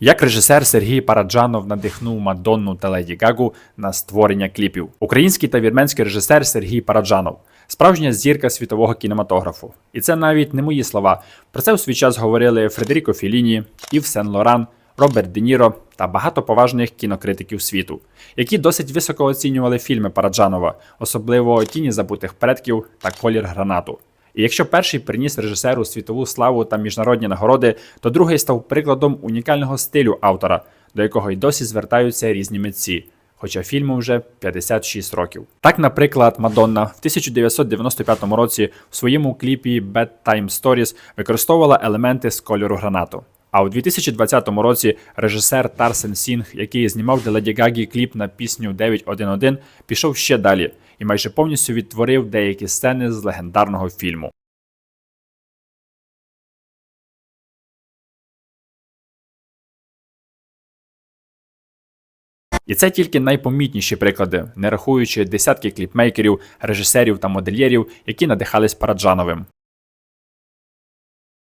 Як режисер Сергій Параджанов надихнув Мадонну та Леді Гагу на створення кліпів. Український та вірменський режисер Сергій Параджанов, справжня зірка світового кінематографу. І це навіть не мої слова. Про це у свій час говорили Фредеріко Філіні, Ів Сен Лоран, Роберт Де Ніро та багато поважних кінокритиків світу, які досить високо оцінювали фільми Параджанова, особливо Тіні забутих предків та Колір гранату. І якщо перший приніс режисеру світову славу та міжнародні нагороди, то другий став прикладом унікального стилю автора, до якого й досі звертаються різні митці. Хоча фільму вже 56 років. Так, наприклад, Мадонна в 1995 році в своєму кліпі Bedtime Stories використовувала елементи з кольору гранату. А у 2020 році режисер Тарсен Сінг, який знімав для Леді Гагі кліп на пісню 911, пішов ще далі і майже повністю відтворив деякі сцени з легендарного фільму. І це тільки найпомітніші приклади, не рахуючи десятки кліпмейкерів, режисерів та модельєрів, які надихались Параджановим.